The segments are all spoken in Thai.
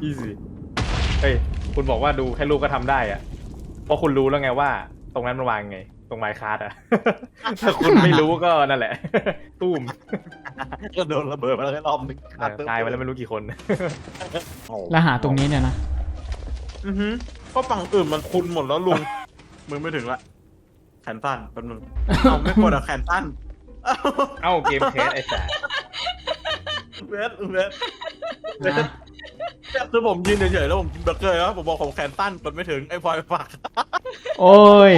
ใช้ได้ easy easy เฮ้ย คุณบอกว่าดูแค่รูปก็ทำได้อะเพราะคุณรู้แล้วไงว่า ตรงนั้นมันวางไง ตรงไมค์คาร์ดอะ ถ้าคุณไม่รู้ก็นั่นแหละ ตุ้มก็โดนระเบิดมาแล้วรอบนึงเออตายไปแล้วไม่รู้กี่คนแล้วหาตรงนี้เนี่ยนะ อือฮึก็ฝั่งอื่นมันคุณหมดแล้วลุงมือไม่ถึงละแขนสั้นแป๊บนึงเอาไม่กดอะแขนสั้นเอ้าเอ้าเกมแคสไอ้สารเวสเวสเวส คือผมยืนเฉยๆแล้วผมกินเบอร์เกอร์แล้วผมบอกผมแขนสั้นกดไม่ถึงไอ้พลอยฝากโอ้ย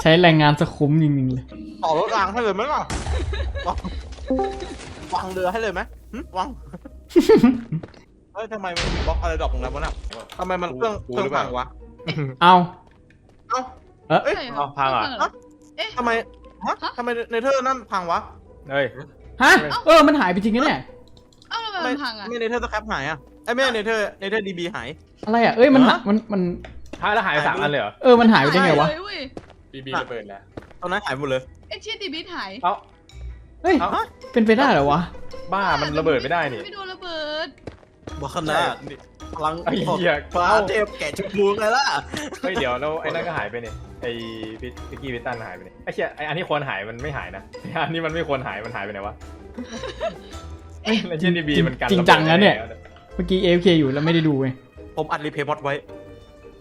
ใช้แรงงานสะคุ้มจริงๆเลย ต่อรถรางให้เลยไหมล่ะวางวางเรือให้เลยไหมหึวางเฮ้ยทำไมมันมีบล็อกอะไรดอกตรงนั้นวะน่ะทำไมมันเครื่องเครื่องพังวะเอาเอ้าเอ๊ะเอ้ยใช่เอาพังเหรอเหรอ ทำไมฮะทำไมในเธอร์นั่นพังวะ เฮ้ย ฮะ เออ มันหายไปจริงนะเนี่ยเอ้าทำ ไมมันพังอะไม่ในเธอร์สแครปหายอะไอ้ยไม่ใช่ในเธอร์ในเธอร์ดีบีหาย อะไรอะ เอ้ยมันหามันมันหายแล้วหายไปสามอันเลยเหรอเออมันหายไปได้ไงวะหายเลยเว้ยบีบีระเบิดแล้ว ตอนนั้นหายหมดเลยเอเชียดีบิทหายเอ้า เฮ้ย เอ้า เป็นไปได้เหรอวะ บ้ามันระเบิดไม่ได้นี่ ไม่โดนระเบิดบอกขนาดพลังไอ้เหี้ยฟ้าเทพแกะจุกมูไงล่ะ เฮ้ยเดี๋ยวแล้วไอ้นั่นก็หายไปเนี่ยไอ้พิพิกกี้พิตันหายไปเนี่ยไอ้เชี่ยไอ้อันที่ควรหายมันไม่หายนะไอ้อันนี้มันไม่ควรหายมันหายไปไหนวะ เอ้ยแล้วเชนดีบีมันกันจริงจังนะเนี่ย เมื่อกี้ AFK อยู่แล้วไม่ได้ดูไงผมอัดรีเพย์มอดไว้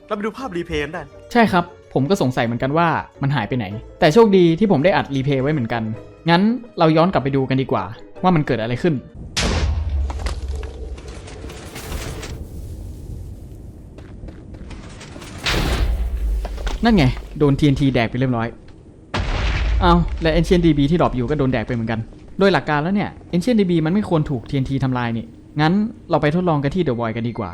เราไปดูภาพรีเพย์กันได้ ใช่ครับ ผมก็สงสัยเหมือนกันว่ามันหายไปไหน แต่โชคดีที่ผมได้อัดรีเพย์ไว้เหมือนกัน งั้นเราย้อนกลับไปดูกันดีกว่า ว่ามันเกิดอะไรขึ้น นั่นไง โดน TNT แดกไปเรียบร้อย เอาและ Ancient DB ที่ดรอปอยู่ก็โดนแดกไปเหมือนกัน โดยหลักการแล้วเนี่ย Ancient DB มันไม่ควรถูก TNT ทำลายนี่ งั้นเราไปทดลองกันที่ The Void กันดีกว่า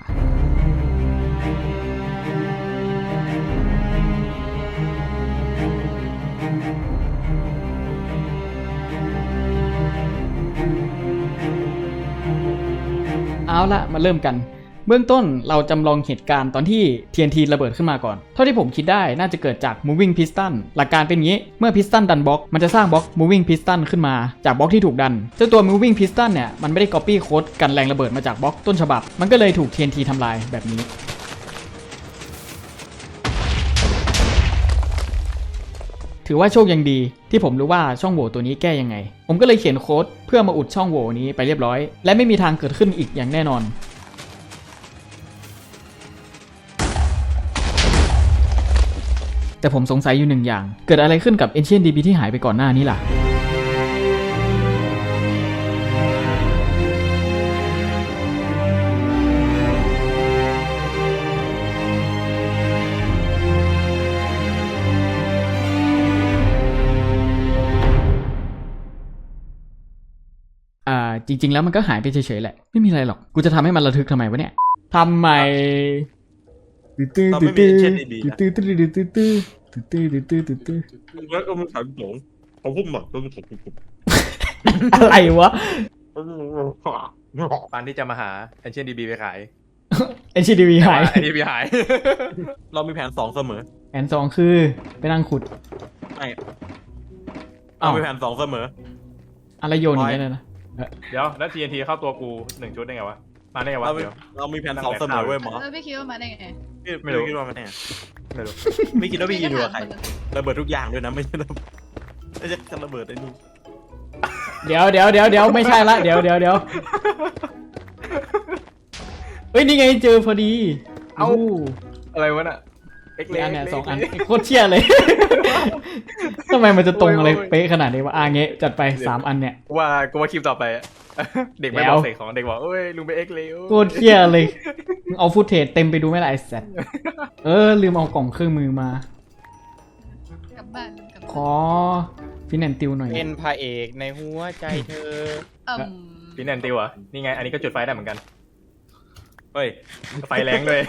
เอาละมาเริ่มกัน เบื้องต้นเราจำลองเหตุการณ์ตอนที่ TNT ระเบิดขึ้นมาก่อน เท่าที่ผมคิดได้น่าจะเกิดจาก moving piston หลักการเป็นงี้ เมื่อ piston ดันบล็อก มันจะสร้างบล็อก moving piston ขึ้นมาจากบล็อกที่ถูกดันเจ้าตัว moving piston เนี่ย มันไม่ได้ copy code กันแรงระเบิดมาจากบล็อกต้นฉบับ มันก็เลยถูก TNT ทำลายแบบนี้ถือว่าโชคยังดีที่ผมรู้ว่าช่องโหว่ตัวนี้แก้ยังไง ผมก็เลยเขียนโค้ดเพื่อมาอุดช่องโหว่นี้ไปเรียบร้อย และไม่มีทางเกิดขึ้นอีกอย่างแน่นอน แต่ผมสงสัยอยู่หนึ่งอย่าง เกิดอะไรขึ้นกับ Ancient DB ที่หายไปก่อนหน้านี้ล่ะ อ่า จริง ๆ แล้วมันก็หายไปเฉยๆแหละ ไม่มีอะไรหรอก กูจะทำให้มันระทึกทำไมวะเนี่ยทำไม เราไม่มี Ancient DB นะตื้อตื้อตื้อตื้อตื้อตื้อตื้อตื้อตื้อตื้อแล้วก็มันถามผมเขาพูดหมดแล้วผมผมอะไรวะปานที่จะมาหาไอ้เช่นดีบีไปขายไอชีดีวีหายไอ้ดีบีหาย เรามีแผนสองเสมอ แผนสองคือไปนั่งขุดไม่อ้าวเรามีแผนสองเสมอ อะไรโยนอย่างเงี้ยเลยนะ เดี๋ยว แล้ว TNT เข้าตัวกูหนึ่งชุดได้ไงวะ มาได้ไงวะเรามีเดี๋ยว เรามีแผนสองเสมอเว้ยหมอเออไม่คิดว่ามาได้ไงพี่ไม่รู้ คิดว่ามันแน่ไม่รู้ไม่คิดว่าพี่ยินดูกับใครระเบิดทุกอย่างด้วยนะไม่ใช่ระเบิดไม่ใช่ระเบิดไอ้นี่เดี๋ยวเดี๋ยวเดี๋ยวเดี๋ยวไม่ใช่ละเดี๋ยวเดี๋ยวเดี๋ยวเฮ้ยนี่ไงเจอพอดีเอ้า อู้อะไรวะน่ะเอ็กอีกอันเนี่ยล็กสองอันเล็กโคตรเชี่ยเลย ทำไมมันจะตรงอะไรโอ้ยเป๊ะขนาดนี้วะอะเงี้ยจัดไปสามอันเนี่ย ว่ากูว่าคลิปต่อไปอะ เด็กไม่แล้บวอกเสกของเด็กบอกเอ้ยลุงไปเอ็กเลยโคตรเชี่ยเลยมึงเอาฟุตเทจเต็มไปดูไหมล่ะไอ้สัสเออ ลืมเอากล่องเครื่องมือมา กลับบ้านกลับขอฟินแอนติวหน่อย เป็นพระเอกในหัวใจเธอ เอิ่มพี่แนนติวเหรอะนี่ไง อันนี้ก็จุดไฟได้เหมือนกัน เฮ้ย ไฟแรงเลย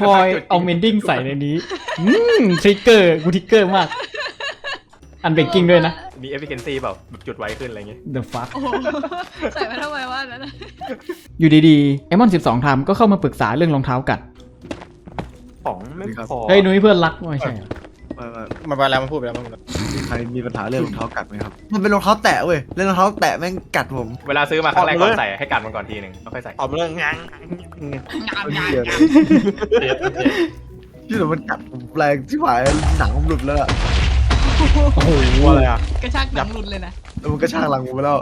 พลอยเอาเมนดิ้งใส่ในนี้ อืมทริกเกอร์ กูทริกเกอร์มาก อันเบรกกิ้งด้วยนะ มีเอฟฟิเ n นซีเปล่าแบบจุดไวขึ้นอะไรเงี้ย The fuck โอ้โหใส่มาทำไมวะอันนั้นน่ะอยู่ดีๆไอมอน12ทามก็เข้ามาปรึกษาเรื่องรองเท้ากัด ของไม่พอเฮ้ยนุ้ยเพื่อนรักไม่ใช่เหรอไม่ไม่มันไปแล้วมันพูดไปแล้วมันพูดไปแล้วมีใครมีปัญหาเรื่องรองเท้ากัดไหมครับ มันเป็นรองเท้าแตะเว้ยเล่นรองเท้าแตะแม่งกัดผม เวลาซื้อมาครั้งแรกก่อนใส่ให้กันมันก่อนทีหนึ่งแล้วค่อยใส่ตอบมาเรื่องงานงามงามเหี้ยงาม ที่แต่มันกัดผมแรงที่หายหนังผมหลุดแล้วอะ โอ้โหอะไรอะกระชากหนังหลุดเลยนะแล้วมันก็ช่างหลังผมไปแล้ว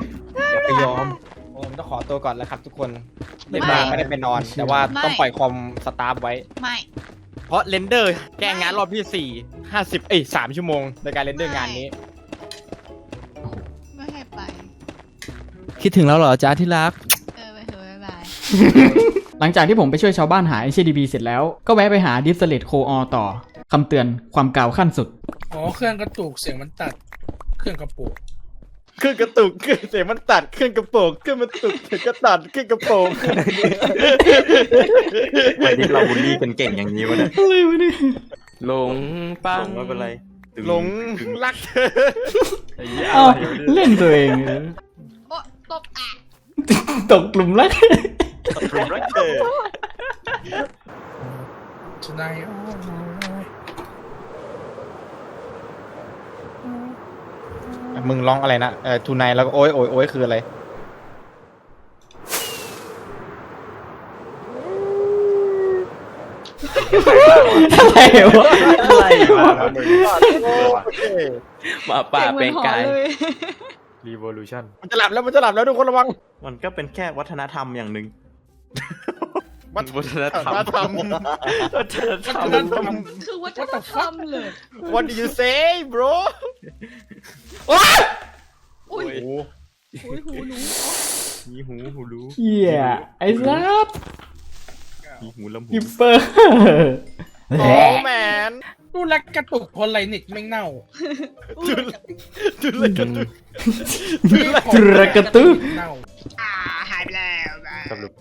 อย่าไปยอมผมต้องขอตัวก่อนแล้วครับทุกคนเล่นมาไม่ได้ไปนอน แต่ว่าต้องปล่อยคอมสตาร์ทไว้ ไม่เพราะเรนเดอร์แก้งานรอบที่สี่ห้าสิบเอ้ยสามชั่วโมงในการเรนเดอร์งานนี้ ไม่ให้ไป คิดถึงแล้วเหรอจ้าที่รัก เออไปเถอะบ๊ายบาย หลังจากที่ผมไปช่วยชาวบ้านหา HDB เสร็จแล้ว ก็แวะไปหา d i s l a t e Core All ต่อคำเตือนความกาวขั้นสุด อ๋อเครื่องกระตุกเสียงมันตัด เครื่องกระปุกเครื่องกระตุกเครื่องเสียงมันตัดเครื่องกระโปรงเครื่องมันตุกเสียงกระตัดเครื่องกระโปรงไอ้ที่เราบูลลี่กันเก่งอย่างนี้วะเนี่ยอะไรวะเนี่ยหลงปังไม่เป็นไรหลงรักเธอไอ้เหี้ยเอาอะไรวะเนี่ยเล่นตัวเองเออโอ๊ะตบอะตกกลุ่มรักผมรักเธอ tonight มึงร้องอะไรนะเออทูไนแล้วก็โอ้ยโอ้ยโอ้ยคืออะไร อะไรวะอะไรวะหมาป่าเป็นกายสีงหมือนหอนเลย revolution มันจะหลับแล้วมันจะหลับแล้วทุกคนระวังมันก็เป็นแค่วัฒนธรรมอย่างหนึ่งวัฒนธรรมวัฒนธรรมวัฒนธรรมคือวัฒนธรรมเลย What do you say bro อุ้ยโอ้ยอุ้ยหูหนูมีหูหูรู้เหี้ยไอ้สัสมีหูลำหูกิปเปอร์โอ้แมนดูแลกระตุกพลไลนิกไม่งเน่าจุดจุดเลยกันจุดจุรกระตุกเน่าอ่าหายไปแล้วนะสรุป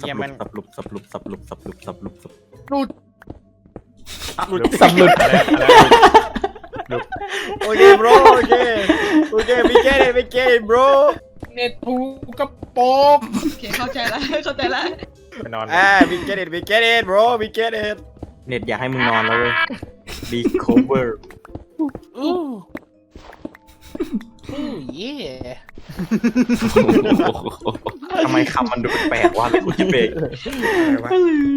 สัเยี่ยบมลุมันบสับลุบสับลุบสับลุบสับลุบสับลุบสับรูดสำลุด โอเค bro โอเค โอเค we get it we get it bro เน็ตทูกระโปรงโอเคเข้าใจแล้วเข้าใจแล้วไปนอนอ่า we get it we get it bro we get it เน็ตอยากให้มึงนอนแล้วเว้ย be cover อู้อู้เย่ทำไมคำมันดูแปลกๆวะเลยคุณจิเบก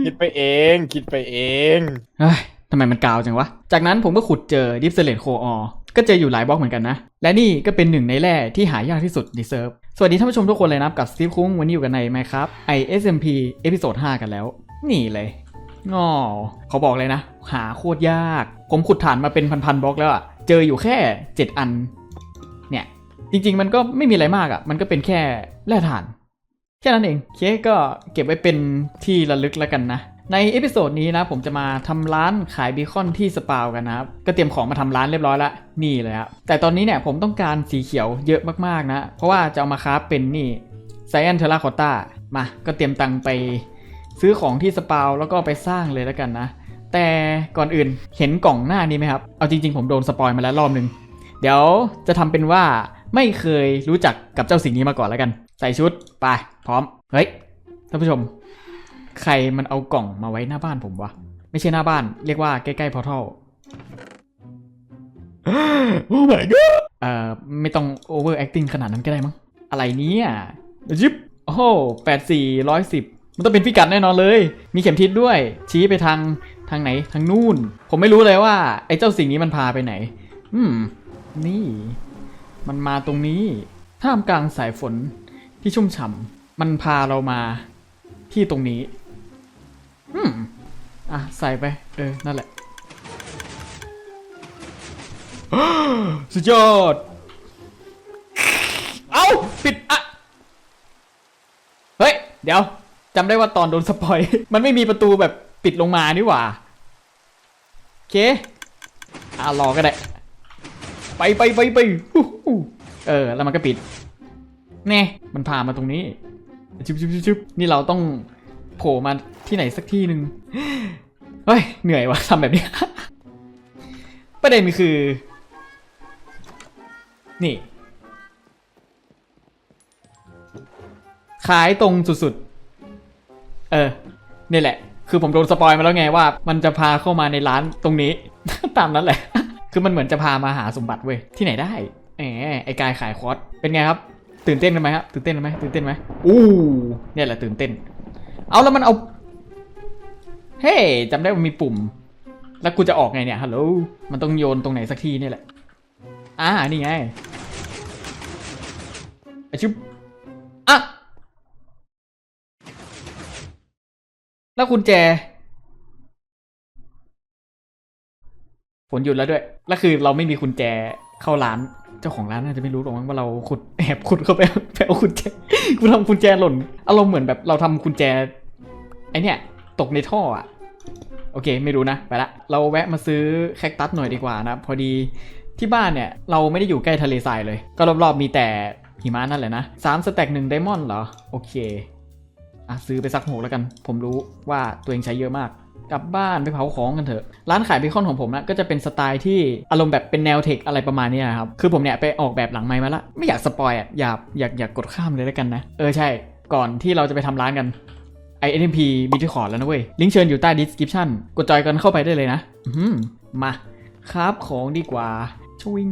คิดไปเอง คิดไปเอง เฮ้ย ทำไมมันกาวจังวะ จากนั้นผมก็ขุดเจอ d i p s l a t e Core All ก็เจออยู่หลายบล็อกเหมือนกันนะ และนี่ก็เป็นหนึ่งในแร่ที่หายากที่สุดในเซิร์ฟ สวัสดีท่านผู้ชมทุกคนเลยนะครับกับสตีฟคุ้งวันนี้อยู่กันใน Minecraft ISMP เอพิโซด5กันแล้ว นี่เลยงอเขาบอกเลยนะ หาโคตรยาก ผมขุดฐานมาเป็นพันๆบล็อกแล้วอะเจออยู่แค่ 7 อัน เนี่ย จริงๆมันก็ไม่มีอะไรมากอะมันก็เป็นแค่แร่ถ่าน แค่นั้นเอง เคก็เก็บไว้เป็นที่ระลึกแล้วกันนะ ในเอพิโซดนี้นะผมจะมาทำร้านขายเบคอนที่สปาวกันนะครับ ก็เตรียมของมาทำร้านเรียบร้อยแล้วนี่เลยครับแต่ตอนนี้เนี่ยผมต้องการสีเขียวเยอะมากๆนะ เพราะว่าจะเอามาคราเป็นนี่ไซแอนเทอร่าคอต้ามาก็เตรียมตังค์ไปซื้อของที่สปาวแล้วก็ไปสร้างเลยแล้วกันนะ แต่ก่อนอื่นเห็นกล่องหน้านี้ไหมครับ เอาจริง ๆ ผมโดนสปอยมาแล้วรอบนึง เดี๋ยวจะทำเป็นว่าไม่เคยรู้จักกับเจ้าสิ่งนี้มาก่อนแล้วกัน ใส่ชุดไปพร้อมเฮ้ยท่านผู้ชม ใครมันเอากล่องมาไว้หน้าบ้านผมวะ ไม่ใช่หน้าบ้าน เรียกว่าใกล้ๆพอร์ทัลโอ้ my god เอ่อ ไม่ต้อง over acting ขนาดนั้นก็ได้มั้ง อะไรเนี้อะยิบโอ้โหแปดสี่ร้อยสิบมันต้องเป็นพิกัดแน่นอนเลย มีเข็มทิศด้วย ชี้ไปทางทางไหนทางนู่น ผมไม่รู้เลยว่า ไอ้เจ้าสิ่งนี้มันพาไปไหน อืม นี่ มันมาตรงนี้ท่ามกลางสายฝนที่ชุ่มฉ่ำมันพาเรามาที่ตรงนี้ อืมอะ ใส่ไป เออ นั่นแหละ สุดยอด เอาปิดอะ เฮ้ย เดี๋ยวจำได้ว่าตอนโดนสปอย มันไม่มีประตูแบบปิดลงมานี่หว่า โอเค อะ รอก็ได้ ไปไปไปไปเออ แล้วมันก็ปิด แน่ มันพามาตรงนี้ ชุบชุบชุบชุบนี่เราต้อง โผล่มาที่ไหนสักที่หนึ่งเฮ้ย เหนื่อยวะทำแบบนี้ ประเด็นคือ นี่ ขายตรงสุดๆ เออ นี่แหละ คือผมโดนสปอยมาแล้วไงว่า มันจะพาเข้ามาในร้านตรงนี้ ตามนั้นแหละ คือมันเหมือนจะพามาหาสมบัติเว้ย ที่ไหนได้แหมไอ้กายขายคอร์สเป็นไงครับ ตื่นเต้นกันไหมครับ ตื่นเต้นกันไหมตื่นเต้นไหมอู้เนี่ยแหละตื่นเต้น เอาแล้วมันเอา เฮ้ยจำได้ว่ามีปุ่ม แล้วกูจะออกไงเนี่ยฮัลโหลมันต้องโยนตรงไหนสักทีเนี่ยแหละอ่านี่ไงไอชิบอะแล้วกุญแจฝนหยุดแล้วด้วย แล้วคือเราไม่มีกุญแจเข้าร้าน เจ้าของร้านน่าจะไม่รู้หรอกว่าเราขุดแอบขุดเข้าไปไปเอากุญแจกูทำกุญแจหล่น อารมณ์เหมือนแบบเราทำกุญแจ ไอเนี่ย ตกในท่ออะโอเค ไม่รู้นะ ไปละ เราแวะมาซื้อแคคตัสหน่อยดีกว่านะ พอดีที่บ้านเนี่ย เราไม่ได้อยู่ใกล้ทะเลทรายเลย ก็รอบๆมีแต่หิมะนั่นแหละนะสามสแต็กหนึ่งไดมอนด์เหรอ โอเค อะ ซื้อไปสักหกแล้วกัน ผมรู้ว่าตัวเองใช้เยอะมาก กลับบ้านไปเผาของกันเถอะ ร้านขายเบคอนของผมนะก็จะเป็นสไตล์ที่อารมณ์แบบเป็นแนวเทคอะไรประมาณนี้นะครับ คือผมเนี่ยไปออกแบบหลังไม้มาละ ไม่อยากสปอยอะ อยากอยากอยากกดข้ามเลยแล้วกันนะ เออใช่ ก่อนที่เราจะไปทำร้านกัน ไอเอ็นมีที่ขอร์แล้วนะเว้ย ลิงก์เชิญอยู่ใต้ดีสคริปชั่นกดจอยกันเข้าไปได้เลยนะอือหือมาครับของดีกว่าชวิง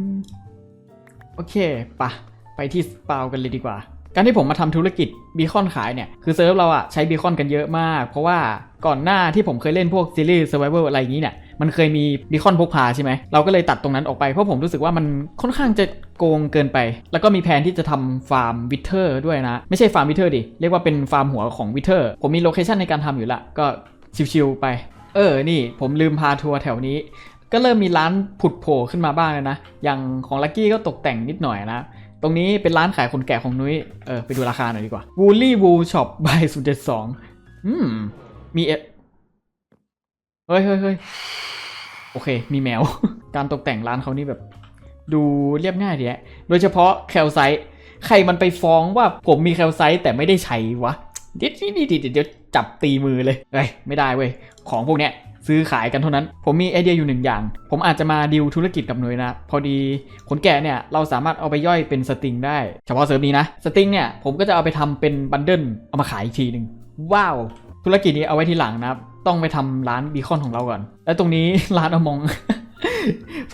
โอเคปะไปที่สปาวกันเลยดีกว่า การที่ผมมาทำธุรกิจบีคอนขายเนี่ย คือเซิร์ฟเราอะใช้บีคอนกันเยอะมาก เพราะว่าก่อนหน้าที่ผมเคยเล่นพวกซีรีส์ Survivor อะไรอย่างนี้เนี่ย มันเคยมีบีคอนพกพาใช่ไหมเราก็เลยตัดตรงนั้นออกไปเพราะผมรู้สึกว่ามันค่อนข้างจะโกงเกินไป แล้วก็มีแผนที่จะทำฟาร์มวิเทอร์ด้วยนะ ไม่ใช่ฟาร์มวิเทอร์ดิเรียกว่าเป็นฟาร์มหัวของวิเทอร์ผมมีโลเคชันในการทำอยู่ละก็ชิวๆไป เออนี่ผมลืมพาทัวร์แถวนี้ก็เริ่มมีร้านผุดโผล่ขึ้นมาบ้างแล้วนะ อย่างของลักกี้ก็ตกแต่งนิดหน่อยนะ ตรงนี้เป็นร้านขายคนแก่ของนุ้ย เออไปดูราคาหน่อยดีกว่า Woolly Wool Shop by 072อืม มีเอเฮ้ยเฮ้ยเฮ้ย โอเค มีแมว การตกแต่งร้านเขานี่แบบ ดูเรียบง่ายดีแฮะโดยเฉพาะแคลไซต์ใครมันไปฟ้องว่าผมมีแคลไซต์แต่ไม่ได้ใช้วะเดี๋ยวเดี๋ยวเดี๋ยวเดี๋ยวจับตีมือเลยเอ้ยไม่ได้เว้ย ของพวกเนี้ยซื้อขายกันเท่านั้น ผมมีไอเดียอยู่หนึ่งอย่าง ผมอาจจะมาดีลธุรกิจกับหน่วยนะ พอดีขนแกะเนี่ยเราสามารถเอาไปย่อยเป็นสตริงได้ เฉพาะเซิร์ฟนี้นะ สตริงเนี่ยผมก็จะเอาไปทำเป็นบันเดิลเอามาขายอีกทีหนึ่งว้าว ธุรกิจนี้เอาไว้ทีหลังนะครับ ต้องไปทำร้านบีคอนของเราก่อน แล้วตรงนี้ร้านอมอง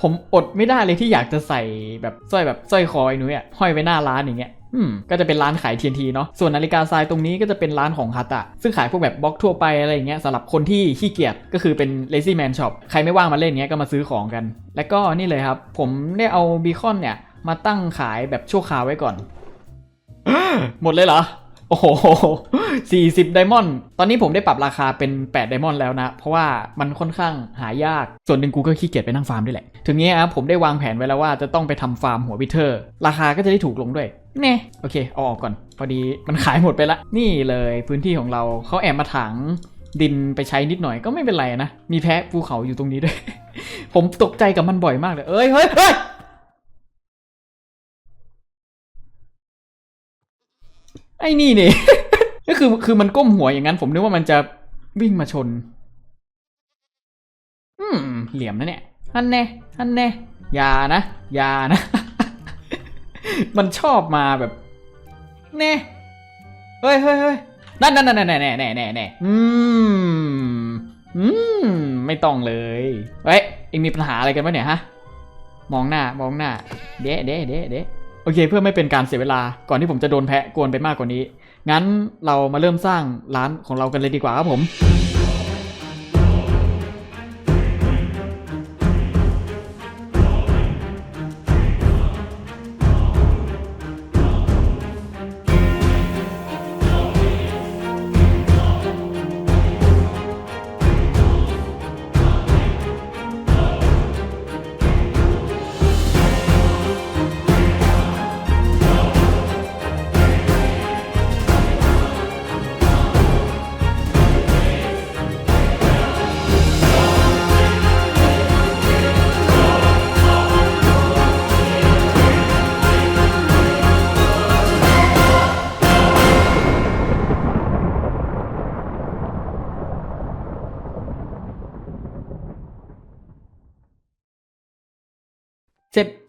ผมอดไม่ได้เลยที่อยากจะใส่แบบสร้อยแบบสร้อยคอไอ้นุ้ยอะห้อยไว้หน้าร้านอย่างเงี้ยอืมก็จะเป็นร้านขาย TNT เนาะส่วนนาฬิกาทรายตรงนี้ก็จะเป็นร้านของฮาตะ ซึ่งขายพวกแบบบล็อกทั่วไปอะไรอย่างเงี้ยสำหรับคนที่ขี้เกียจก็คือเป็น lazy man shop ใครไม่ว่างมาเล่นเงี้ยก็มาซื้อของกัน แล้วก็นี่เลยครับ ผมได้เอาบีคอนเนี่ย มาตั้งขายแบบชั่วคราวไว้ก่อน หมดเลยเหรอ โอ้โห40 ไดมอนด์ ตอนนี้ผมได้ปรับราคาเป็น 8 ไดมอนด์แล้วนะ เพราะว่ามันค่อนข้างหายาก ส่วนหนึ่งกูก็ขี้เกียจไปนั่งฟาร์มด้วยแหละ ถึงนี้ครับผมได้วางแผนไว้แล้วว่าจะต้องไปทำฟาร์มหัววิเทอร์ ราคาก็จะได้ถูกลงด้วยเน่โอเค เอาออกก่อน พอดีมันขายหมดไปละ นี่เลยพื้นที่ของเราเขาแอบมาถังดินไปใช้นิดหน่อยก็ไม่เป็นไรนะ มีแพะภูเขาอยู่ตรงนี้ด้วย ผมตกใจกับมันบ่อยมากเลย เอ้ย เฮ้ยเฮ้ย ไอ้นี่นี่ก็คือคือมันก้มหัวอย่างนั้น ผมนึกว่ามันจะวิ่งมาชน อืม เหลี่ยมนะเนี่ยฮันแน่ฮันแน่อย่านะอย่านะ มันชอบมาแบบเน่เฮ้ยเฮ้ยเฮ้ยนั่นนั่นนั่นแน่แน่แน่แน่แน่อืมอืมไม่ต้องเลยเฮ้ยเอ็งมีปัญหาอะไรกันวะเนี่ยฮะ มองหน้ามองหน้า เดะเดะเดะเดะ โอเค เพื่อไม่เป็นการเสียเวลาก่อนที่ผมจะโดนแพะกวนไปมากกว่านี้ งั้นเรามาเริ่มสร้างร้านของเรากันเลยดีกว่าครับผม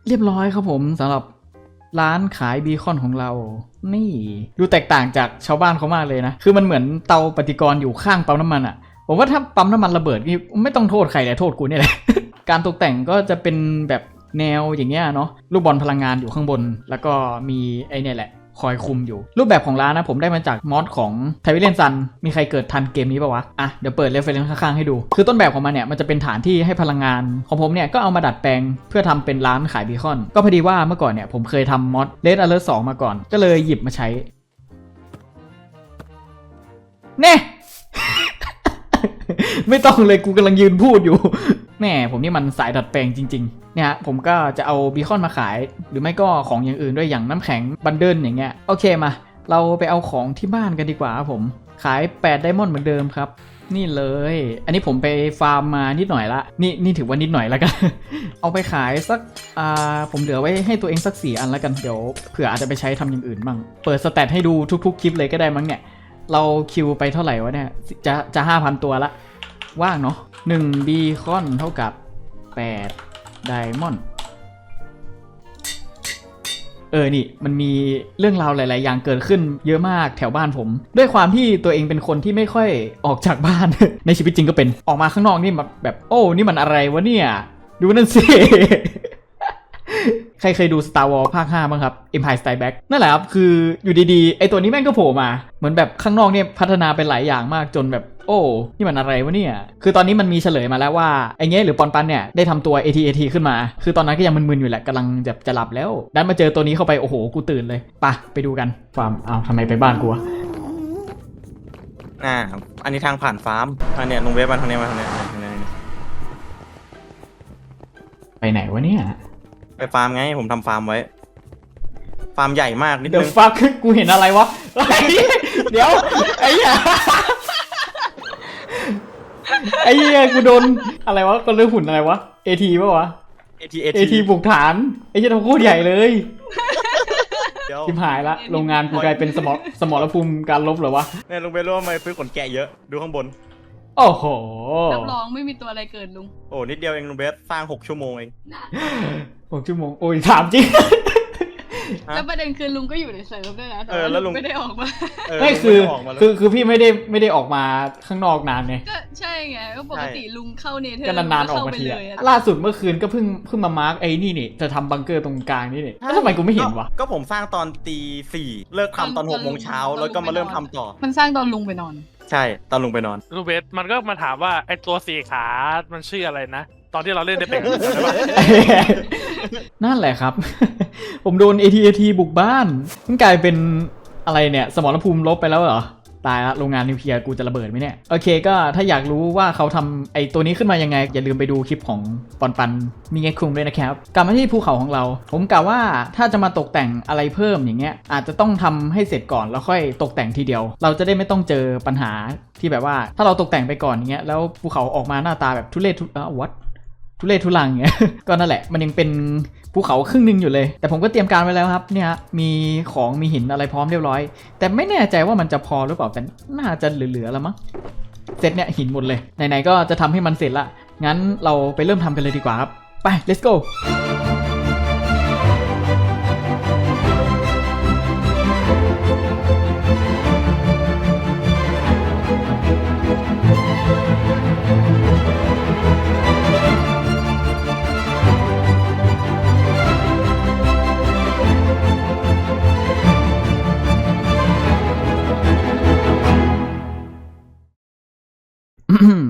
เรียบร้อยครับผมสำหรับร้านขายบีคอนของเรา นี่ดูแตกต่างจากชาวบ้านเขามากเลยนะ คือมันเหมือนเตาปฏิกรณ์อยู่ข้างปั๊มน้ำมันอะ่ะ ผมว่าถ้าปั๊มน้ำมันระเบิดนี่ไม่ต้องโทษใครแต่โทษกูนี่แหละ การตกแต่งก็จะเป็นแบบแนวอย่างเงี้ยเนาะ ลูกบอลพลังงานอยู่ข้างบน แล้วก็มีไอเนี่ยแหละ คอยคุมอยู่ รูปแบบของร้านนะผมได้มาจากมอดของไทวิเลนซันมีใครเกิดทันเกมนี้ปะวะอะเดี๋ยวเปิดเรฟเฟรนซ์ข้างๆให้ดู คือต้นแบบของมันเนี่ยมันจะเป็นฐานที่ให้พลังงานของผมเนี่ยก็เอามาดัดแปลงเพื่อทำเป็นร้านขายบีคอน ก็พอดีว่าเมื่อก่อนเนี่ยผมเคยทำมอดเลดอเลอร์สมาก่อน ก็เลยหยิบมาใช้เน่ ไม่ต้องเลยกูกำลังยืนพูดอยู่ แม่ผมนี่มันสายดัดแปลงจริงๆ เนี่ยฮะผมก็จะเอาบีคอนมาขาย หรือไม่ก็ของอย่างอื่นด้วยอย่างน้ำแข็งบันเดิลอย่างเงี้ย โอเคมา เราไปเอาของที่บ้านกันดีกว่าครับผม ขาย8ไดมอนด์เหมือนเดิมครับ นี่เลย อันนี้ผมไปฟาร์มมานิดหน่อยละ นี่นี่ถือว่านิดหน่อยแล้วกัน เอาไปขายสัก อ่า ผมเหลือไว้ให้ตัวเองสักสี่อันแล้วกัน เดี๋ยวเผื่ออาจจะไปใช้ทำอย่างอื่นบ้าง เปิดสแตทให้ดูทุก ๆ คลิปเลยก็ได้มั้งเนี่ย เราคิวไปเท่าไหร่วะเนี่ย จะจะห้าพันตัวละ ว่างเนาะหนึ่งบีคอนเท่ากับแปดไดมอนด์เออ นี่ มันมีเรื่องราวหลาย ๆ อย่างเกิดขึ้นเยอะมากแถวบ้านผม ด้วยความที่ตัวเองเป็นคนที่ไม่ค่อยออกจากบ้าน ในชีวิตจริงก็เป็น ออกมาข้างนอกนี่แบบแบบโอ้ นี่มันอะไรวะเนี่ย ดูนั่นสิ ใครเคยดู Star Wars ภาค 5 บ้างครับ Empire Strikes Back นั่นแหละครับ คืออยู่ดีๆ ไอตัวนี้แม่งก็โผล่มา เหมือนแบบข้างนอกเนี่ยพัฒนาไปหลายอย่างมากจนแบบโอ้นี่มันอะไรวะเนี่ย คือตอนนี้มันมีเฉลยมาแล้วว่า ไอ้เงี้ยหรือปอนปันเนี่ย ได้ทำตัว AT-AT ขึ้นมา คือตอนนั้นก็ยังมึนๆอยู่แหละกำลังจะจะหลับแล้ว ดันมาเจอตัวนี้เข้าไป โอ้โห กูตื่นเลยไปะไปดูกันฟาร์มอ้าวทำไมไปบ้านกูวะอ่า อันนี้ทางผ่านฟาร์มอันเนี้ยลุงเวฟมาทางเนี้ยมาทางเนี้ยทางเนี้ยไปไหนวะเนี่ย ไปฟาร์มไง ผมทำฟาร์มไว้ ฟาร์มใหญ่มากนิดเดี๋ยนึวง ฟักกูเห็นอะไรวะไอ้เดี๋ยวไอ้เหี้ยไอ้เหี้ยกูโดนอะไรวะก็เรื่องหุ่นอะไรวะ AT ปะวะ AT AT บุกฐานไอ้เหี้ยทำโคตรใหญ่เลยเดี๋ยวทิมหายละโรงงานกูกลายเป็นสมอสมรภูมิการลบเหรอวะเนี่ยลุงเวฟรู้ว่าทำไมซื้อขนแกะเยอะ ดูข้างบน โอ้โห รับรองไม่มีตัวอะไรเกิดลุงโอ้นิดเดียวเองลุงเวฟสร้างหกชั่วโมงเองหกชั่วโมง โอ้ยถามจริง ฮะแล้วประเด็นคือลุงก็อยู่ในเซิร์ฟด้วยนะแต่เออแล้วลุงไม่ได้ออกมาเออไม่ลุงคือด้กมาแล้วคือคือพี่ไม่ได้ไม่ได้ออกมาข้างนอกนานไงก็ใช่ไงก็ปกติลุงเข้าเนเธอร์ก็นานๆออกมาทีเลอะยอะล่าสุดเมื่อคืนก็เพิ่งเพิ่งมามาร์กไอ้นี่นี่จะทำบังเกอร์ตรงกลางนี่นี่แล้วทำไมกูไม่เห็นวะ ก็ผมสร้างตอนตีสี่เลิกทำตอนหกโมงเช้าแล้วก็มาเริ่มทำต่อ มันสร้างตอนลุงไปนอน ใช่ตอนลุงไปนอนลูเบสมันก็มาถามว่าไอตัวสี่ขา มันชื่ออะไรนะ ตอนที่เราเล่นในเป็ดใช่ปะนั่นแหละครับ ผมโดน AT-AT บุกบ้าน มันกลายเป็นอะไรเนี่ย สมรภูมิลบไปแล้วเหรอ ตายละโรงงานนิวเคลียร์กูจะระเบิดไหมเนี่ย โอเคก็ถ้าอยากรู้ว่าเขาทำไอตัวนี้ขึ้นมายังไง อย่าลืมไปดูคลิปของปอนปันมีไงคุงด้วยนะครับ กลับมาที่ภูเขาของเรา ผมกล่าวว่าถ้าจะมาตกแต่งอะไรเพิ่มอย่างเงี้ยอาจจะต้องทำให้เสร็จก่อนแล้วค่อยตกแต่งทีเดียว เราจะได้ไม่ต้องเจอปัญหาที่แบบว่า ถ้าเราตกแต่งไปก่อนอย่างเงี้ยแล้วภูเขาออกมาหน้าตาแบบทุเรศทุเอ่อ what ทุเรศทุลังเงี้ย ก็นั่นแหละ มันยังเป็นภูเขาครึ่งหนึงอยู่เลย แต่ผมก็เตรียมการไว้แล้วครับ เนี่ยมีของมีหินอะไรพร้อมเรียบร้อย แต่ไม่แน่ใจว่ามันจะพอหรือเปล่า แต่น่าจะเหลือๆแล้วมั้ง เสร็จเนี่ยหินหมดเลย ไหนๆก็จะทำให้มันเสร็จละ งั้นเราไปเริ่มทำกันเลยดีกว่าครับ ไป let's go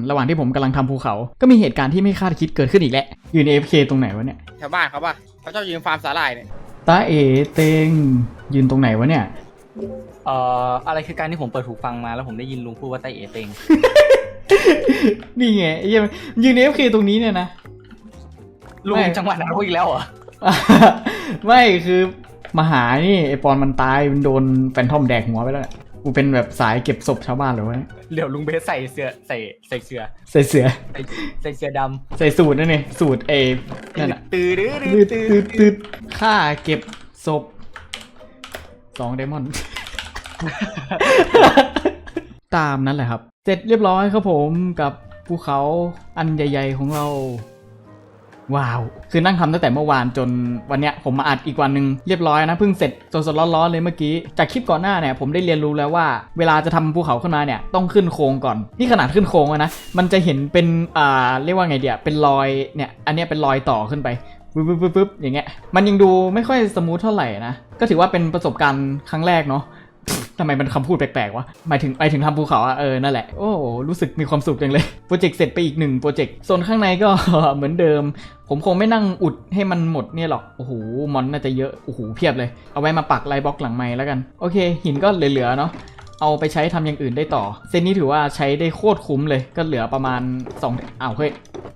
ระหว่างที่ผมกำลังทำภูเขา ก็มีเหตุการณ์ที่ไม่คาดคิดเกิดขึ้นอีกแล้วอยู่ใน FK ตรงไหนวะเนี่ย แถวบ้านเขาป่ะเขาชอบยืนฟาร์มสาหร่ายเนี่ยตาเอเตงยืนตรงไหนวะเนี่ย เอ่ออะไรคือการที่ผมเปิดหูฟังมาแล้วผมได้ยินลุงพูดว่าไตเอเต็งนี่ไงไอ้เหี้ยยืนใน FK ตรงนี้เนี่ยนะ ลุงไม่ จังหวะนั้นพูดอีกแล้วเหรอไม่คือมาหานี่ไอปอนมันตายมันโดนแฟนทอมแดกหัวไปแล้วเนี่ย กูเป็นแบบสายเก็บศพชาวบ้านเหรอวะเดี๋ยวลุงเบสใส่เสื้อใส่ใส่เสื้อใส่เสือ ใส่ใส่เสื้อดใส่สูตรนั่นเองสูตรเอำนั่นแหละตื้อดื้อตืดตืดตืดค่าเก็บศพสองไดมอนด์ ตามนั้นแหละครับ เสร็จเรียบร้อยครับผมกับภูเขาอันใหญ่ ๆ ของเรา ว้าว คือนั่งทำตั้งแต่เมื่อวานจนวันเนี้ยผมมาอัดอีกวันหนึ่งเรียบร้อยนะเพิ่งเสร็จสดๆร้อนๆเลยเมื่อกี้ จากคลิปก่อนหน้าเนี่ยผมได้เรียนรู้แล้วว่า เวลาจะทำภูเขาขึ้นมาเนี่ยต้องขึ้นโครงก่อน นี่ขนาดขึ้นโครงนะ มันจะเห็นเป็นอ่าเรียกว่าไงเดียเป็นรอยเนี่ยอันเนี้ยเป็นรอยต่อขึ้นไปปึ๊บปึ๊บปึ๊บปึ๊บอย่างเงี้ยมันยังดูไม่ค่อยสมูทเท่าไหร่นะก็ถือว่าเป็นประสบการณ์ครั้งแรกเนาะ ทำไมมันคำพูดแปลกๆวะ หมายถึงหมายถึงทำภูเขาอะเออ นั่นแหละ โอ้โหรู้สึกมีความสุขจังเลย โปรเจกต์เสร็จไปอีกหนึ่งโปรเจกต์ โซนข้างในก็เหมือนเดิม ผมคงไม่นั่งอุดให้มันหมดเนี่ยหรอก โอ้โห มอนน่าจะเยอะ โอ้โห เพียบเลย เอาไว้มาปักไลบล็อกหลังไม้แล้วกัน โอเค หินก็เหลือๆเนาะเอาไปใช้ทำอย่างอื่นได้ต่อเซนนี้ถือว่าใช้ได้โคตรคุ้มเลย ก็เหลือประมาณ2อ้าวเฮ้ย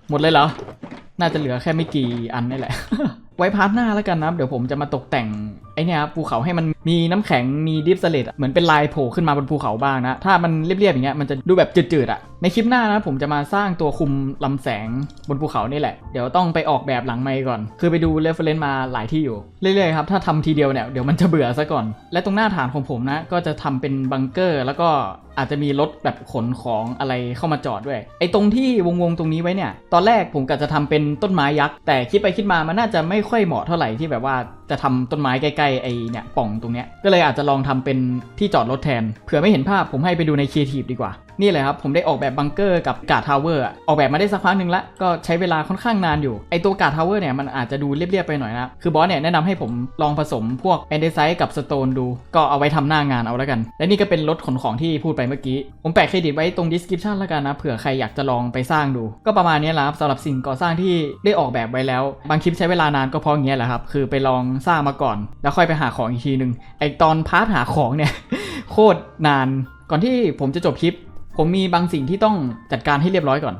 หมดเลยเหรอ น่าจะเหลือแค่ไม่กี่อันนี่แหละ ไว้พาร์ทหน้าแล้วกันนะ เดี๋ยวผมจะมาตกแต่ง เนี่ยครับภูเขาให้มันมีน้ำแข็งมีดิฟสเลตเหมือนเป็นลายโผล่ขึ้นมาบนภูเขาบ้างนะ ถ้ามันเรียบๆอย่างเงี้ยมันจะดูแบบจืดๆอะในคลิปหน้านะผมจะมาสร้างตัวคุมลำแสงบนภูเขานี่แหละ เดี๋ยวต้องไปออกแบบหลังไมค์ก่อน คือไปดูเรฟเฟรนซ์มาหลายที่อยู่ เรื่อยๆครับถ้าทำทีเดียวเนี่ยเดี๋ยวมันจะเบื่อซะก่อน และตรงหน้าฐานของผมนะก็จะทำเป็นบังเกอร์ แล้วก็อาจจะมีรถแบบขนของอะไรเข้ามาจอดด้วย ไอ้ตรงที่วงๆตรงนี้ไว้เนี่ย ตอนแรกผมกะจะทำเป็นต้นไม้ยักษ์แต่คิดไปคิดมามันน่าจะไม่ค่อยเหมาะเท่าไหร่ที่แบบว่าจะทำต้นไม้ใกล้ไอเนี่ยป่องตรงเนี้ยก็เลยอาจจะลองทำเป็นที่จอดรถแทนเผื่อไม่เห็นภาพผมให้ไปดูในครีเอทีฟดีกว่านี่เลยครับ ผมได้ออกแบบบังเกอร์กับกาดทาวเวอร์ออกแบบมาได้สักพักหนึ่งละก็ใช้เวลาค่อนข้างนานอยู่ ไอตัวกาดทาวเวอร์เนี่ยมันอาจจะดูเรียบๆไปหน่อยนะ คือบอสเนี่ยแนะนำให้ผมลองผสมพวกแอนเดไซต์กับสโตนดู ก็เอาไว้ทำหน้างานเอาแล้วกัน และนี่ก็เป็นรถขนของที่พูดไปเมื่อกี้ ผมแปะเครดิตไว้ตรง description แล้วกันนะเผื่อใครอยากจะลองไปสร้างดู ก็ประมาณนี้แหละครับสำหรับสิ่งก่อสร้างที่ได้ออกแบบไว้แล้ว บางคลิปใช้เวลานานก็เพราะงี้แหละครับคือไปลองสร้างมาก่อน แล้วค่อยไปหาของอีกทีหนึ่งไอตอนพาร์ทหาของเนี่ยโคตรนานก่อนที่ผมจะจบคลิป ผมมีบางสิ่งที่ต้องจัดการให้เรียบร้อยก่อน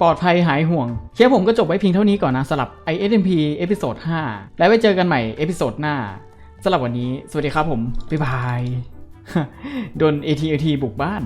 ปลอดภัยหายห่วง เคลีปผมก็จบไว้เพียงเท่านี้ก่อนนะสำหรับ ISMP เอพิโซด5แล้วไว้เจอกันใหม่เอพิโซดหน้าสำหรับวันนี้ สวัสดีครับผม บ๊ายบาย โดน AT AT บุกบ้าน